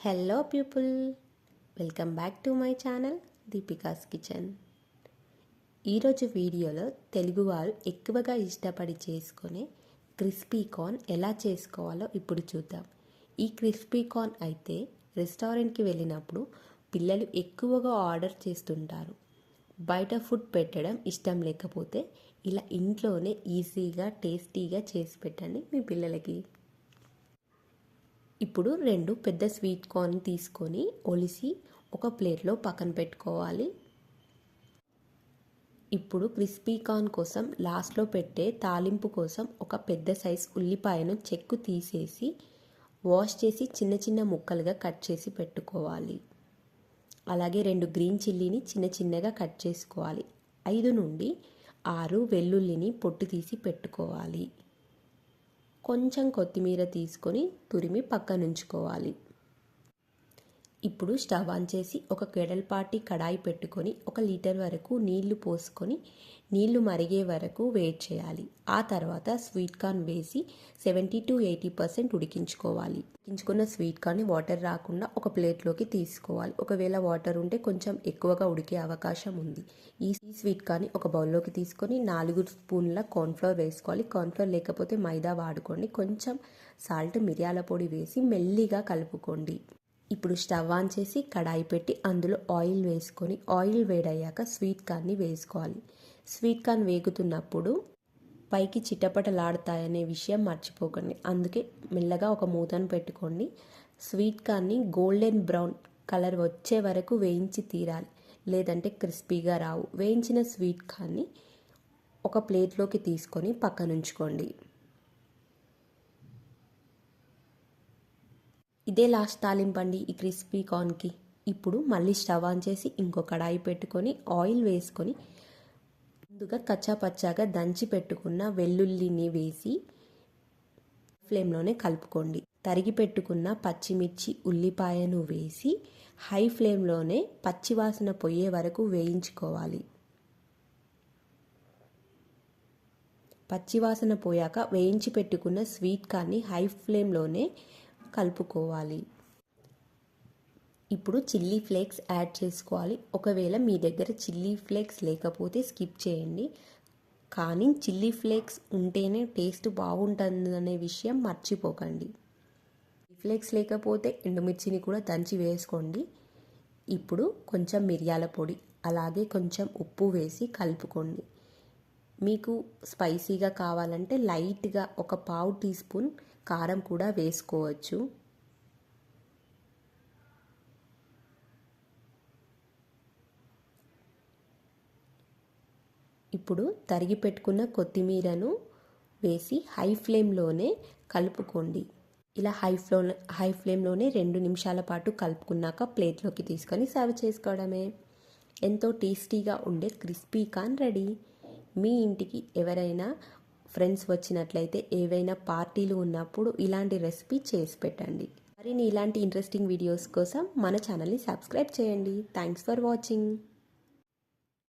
Hello people welcome back to my channel Deepika's kitchen ఈరోజు వీడియోలో తెలుగువారు ఎక్కువగా ఇష్టపడి చేసుకునే క్రిస్పీ కార్న్ ఎలా చేసుకోవాలో ఇప్పుడు చూద్దాం. ఈ క్రిస్పీ కార్న్ అయితే రెస్టారెంట్కి వెళ్ళినప్పుడు పిల్లలు ఎక్కువగా ఆర్డర్ చేస్తుంటారు. బయట ఫుడ్ పెట్టడం ఇష్టం లేకపోతే ఇలా ఇంట్లోనే ఈజీగా టేస్టీగా చేసి పెట్టండి మీ పిల్లలకి. ఇప్పుడు రెండు పెద్ద స్వీట్ కార్న్ తీసుకొని ఒలిసి ఒక ప్లేట్లో పక్కన పెట్టుకోవాలి. ఇప్పుడు క్రిస్పీ కార్న్ కోసం లాస్ట్లో పెట్టే తాలింపు కోసం ఒక పెద్ద సైజ్ ఉల్లిపాయను చెక్కు తీసేసి వాష్ చేసి చిన్న చిన్న ముక్కలుగా కట్ చేసి పెట్టుకోవాలి. అలాగే రెండు గ్రీన్ చిల్లీని చిన్న చిన్నగా కట్ చేసుకోవాలి. ఐదు నుండి ఆరు వెల్లుల్లిని పొట్టు తీసి పెట్టుకోవాలి. కొంచెం కొత్తిమీర తీసుకొని తురిమి పక్కనుంచుకోవాలి. ఇప్పుడు స్టవ్ ఆన్ చేసి ఒక కెడల్పాటి కడాయి పెట్టుకొని ఒక లీటర్ వరకు నీళ్ళు పోసుకొని నీళ్ళు మరిగే వరకు వెయిట్ చేయాలి. ఆ తర్వాత స్వీట్ కార్న్ వేసి సెవెంటీ టు ఎయిటీ పర్సెంట్ ఉడికించుకోవాలి. ఉడికించుకున్న స్వీట్ కార్న్ని వాటర్ రాకుండా ఒక ప్లేట్లోకి తీసుకోవాలి. ఒకవేళ వాటర్ ఉంటే కొంచెం ఎక్కువగా ఉడికే అవకాశం ఉంది. ఈ స్వీట్ కార్న్ని ఒక బౌల్లోకి తీసుకొని నాలుగు స్పూన్ల కార్న్ఫ్లవర్ వేసుకోవాలి. కార్న్ఫ్లవర్ లేకపోతే మైదా వాడుకోండి. కొంచెం సాల్ట్ మిరియాల పొడి వేసి మెల్లిగా కలుపుకోండి. ఇప్పుడు స్టవ్ ఆన్ చేసి కడాయి పెట్టి అందులో ఆయిల్ వేసుకొని ఆయిల్ వేడయ్యాక స్వీట్ కార్న్ని వేసుకోవాలి. స్వీట్ కార్న్ వేగుతున్నప్పుడు పైకి చిట్టపటలాడతాయనే విషయం మర్చిపోకండి. అందుకే మెల్లగా ఒక మూతను పెట్టుకోండి. స్వీట్ కార్న్ని గోల్డెన్ బ్రౌన్ కలర్ వచ్చే వరకు వేయించి తీరాలి. లేదంటే క్రిస్పీగా రావు. వేయించిన స్వీట్ కార్న్ని ఒక ప్లేట్లోకి తీసుకొని పక్కనుంచుకోండి. ఇదే లాస్ట్ తాలింపండి ఈ క్రిస్పీ కార్న్కి. ఇప్పుడు మళ్ళీ స్టవ్ ఆన్ చేసి ఇంకో కడాయి పెట్టుకొని ఆయిల్ వేసుకొని ముందుగా కచ్చా పచ్చాగా దంచి పెట్టుకున్న వెల్లుల్లిని వేసి ఫ్లేమ్లోనే కలుపుకోండి. తరిగి పెట్టుకున్న పచ్చిమిర్చి ఉల్లిపాయను వేసి హై ఫ్లేమ్లోనే పచ్చివాసన పోయే వరకు వేయించుకోవాలి. పచ్చివాసన పోయాక వేయించి పెట్టుకున్న స్వీట్ కార్న్ని హై ఫ్లేమ్లోనే కలుపుకోవాలి. ఇప్పుడు చిల్లీ ఫ్లేక్స్ యాడ్ చేసుకోవాలి. ఒకవేళ మీ దగ్గర చిల్లీ ఫ్లేక్స్ లేకపోతే స్కిప్ చేయండి. కానీ చిల్లీ ఫ్లేక్స్ ఉంటేనే టేస్ట్ బాగుంటుంది అనే విషయం మర్చిపోకండి. ఫ్లేక్స్ లేకపోతే ఎండుమిర్చిని కూడా దంచి వేసుకోండి. ఇప్పుడు కొంచెం మిరియాల పొడి అలాగే కొంచెం ఉప్పు వేసి కలుపుకోండి. మీకు స్పైసీగా కావాలంటే లైట్గా ఒక పావు టీ స్పూన్ కారం కూడా వేసుకోవచ్చు. ఇప్పుడు తరిగి పెట్టుకున్న కొత్తిమీరను వేసి హై ఫ్లేమ్లోనే కలుపుకోండి. ఇలా హై ఫ్లో హై ఫ్లేమ్లోనే రెండు నిమిషాల పాటు కలుపుకున్నాక ప్లేట్లోకి తీసుకొని సర్వ్ చేసుకోవడమే. ఎంతో టేస్టీగా ఉండే క్రిస్పీ కాన్ రెడీ. మీ ఇంటికి ఎవరైనా ఫ్రెండ్స్ వచ్చినట్లయితే ఏవైనా పార్టీలు ఉన్నప్పుడు ఇలాంటి రెసిపీ చేసి పెట్టండి. మరిన్ని ఇలాంటి ఇంట్రెస్టింగ్ వీడియోస్ కోసం మన ఛానల్ని సబ్స్క్రైబ్ చేయండి. Thanks for watching